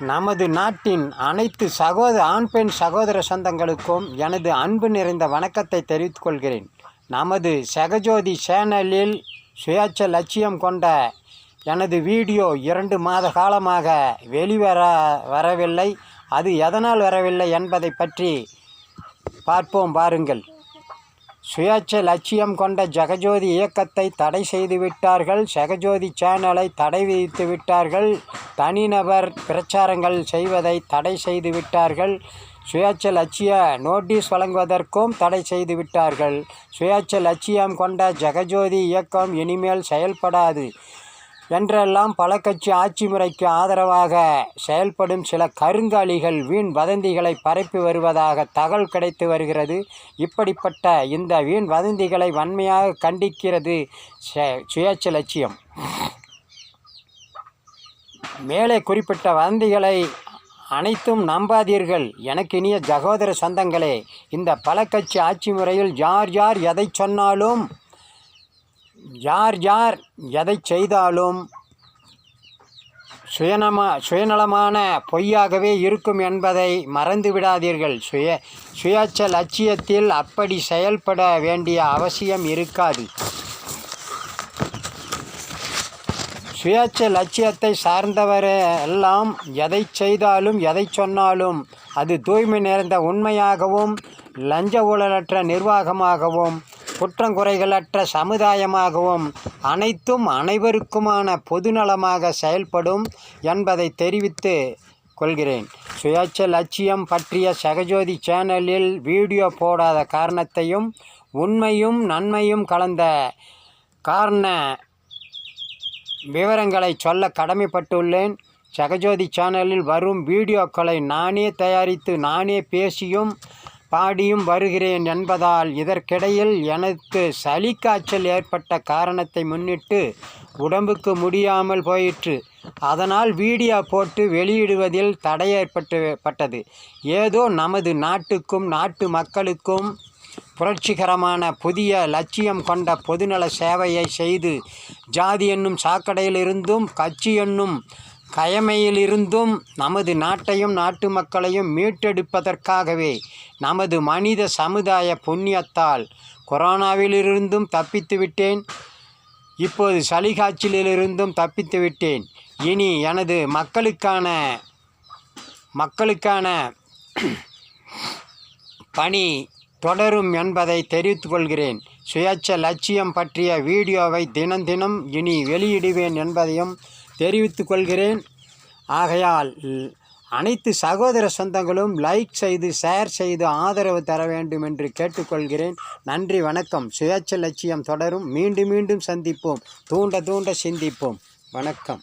நமது நாட்டின் அனைத்து சகோதர ஆண் பெண் சகோதர சொந்தங்களுக்கும் எனது அன்பு நிறைந்த வணக்கத்தை தெரிவித்துக் கொள்கிறேன் நமது சகஜோதி சேனலில் சுயாட்ச லட்சியம் கொண்ட எனது வீடியோ இரண்டு மாத காலமாக வெளிவர வரவில்லை. அது எதனால் வரவில்லை என்பதை பற்றி பார்ப்போம் பாருங்கள். சுயாட்ச லட்சியம் கொண்ட ஜெகஜோதி இயக்கத்தை தடை செய்து விட்டார்கள். ஜெகஜோதி சேனலை தடை விதித்து விட்டார்கள். தனிநபர் பிரச்சாரங்கள் செய்வதை தடை செய்து விட்டார்கள். சுயாட்ச லட்சிய நோட்டீஸ் வழங்குவதற்கும் தடை செய்து விட்டார்கள். சுயாட்ச லட்சியம் கொண்ட ஜெகஜோதி இயக்கம் இனிமேல் செயல்படாது. என்றெல்லாம் பல கட்சி ஆட்சி முறைக்கு ஆதரவாக செயல்படும் சில கருங்காலிகள் வீண் வதந்திகளை பரப்பி வருவதாக தகவல் கிடைத்து வருகிறது. இப்படிப்பட்ட இந்த வீண் வதந்திகளை வன்மையாக கண்டிக்கிறது ச- சுயேட்சை லட்சியம். மேலே குறிப்பிட்ட வதந்திகளை அனைத்தும் நம்பாதீர்கள். எனக்கு இனிய சகோதர சொந்தங்களே இந்த பல கட்சி ஆட்சி முறையில் யார் யார் எதை சொன்னாலும் யார் யார் எதை செய்தாலும் சுயநமா சுயநலமான பொய்யாகவே இருக்கும் என்பதை மறந்து விடாதீர்கள். சுய சுயாட்ச லட்சியத்தில் அப்படி செயல்பட வேண்டிய அவசியம் இருக்காது. சுயாட்ச லட்சியத்தை சார்ந்தவர் எல்லாம் எதை செய்தாலும் எதை சொன்னாலும் அது தூய்மை நிறைந்த உண்மையாகவும் லஞ்ச ஊழலற்ற நிர்வாகமாகவும் குற்றங்குறைகளற்ற சமுதாயமாகவும் அனைத்தும் அனைவருக்குமான பொதுநலமாக செயல்படும் என்பதை தெரிவித்து கொள்கிறேன். சுயாட்ச லட்சியம் பற்றிய சகஜோதி சேனலில் வீடியோ போடாத காரணத்தையும் உண்மையும் நன்மையும் கலந்த காரண விவரங்களை சொல்ல கடமைப்பட்டுள்ளேன். சகஜோதி சேனலில் வரும் வீடியோக்களை நானே தயாரித்து நானே பேசியும் பாடியும் வருகிறேன் என்பதால் இதற்கிடையில் எனக்கு சளி காய்ச்சல் ஏற்பட்ட காரணத்தை முன்னிட்டு உடம்புக்கு முடியாமல் போயிற்று. அதனால் வீடியோ போட்டு வெளியிடுவதில் தடை ஏற்பட்டு பட்டது. ஏதோ நமது நாட்டுக்கும் நாட்டு மக்களுக்கும் புரட்சிகரமான புதிய லட்சியம் கொண்ட பொதுநல சேவையை செய்து ஜாதி என்னும் சாக்கடையிலிருந்தும் கட்சி என்னும் கயமையிலிருந்தும் நமது நாட்டையும் நாட்டு மக்களையும் மீட்டெடுப்பதற்காகவே நமது மனித சமுதாய புண்ணியத்தால் கொரோனாவிலிருந்தும் தப்பித்து விட்டேன். இப்போது சளி காய்ச்சலிலிருந்தும் தப்பித்து விட்டேன். இனி எனது மக்களுக்கான மக்களுக்கான பணி தொடரும் என்பதை தெரிவித்துக் கொள்கிறேன். சுயேட்ச லட்சியம் பற்றிய வீடியோவை தினம் தினம் இனி வெளியிடுவேன் என்பதையும் தெரிவித்து கொள்கிறேன். ஆகையால் அனைத்து சகோதர சொந்தங்களும் லைக் செய்து ஷேர் செய்து ஆதரவு தர வேண்டும் என்று கேட்டுக்கொள்கிறேன். நன்றி வணக்கம். சுயேட்ச லட்சியம் தொடரும். மீண்டும் மீண்டும் சந்திப்போம். தூண்ட தூண்ட சிந்திப்போம். வணக்கம்.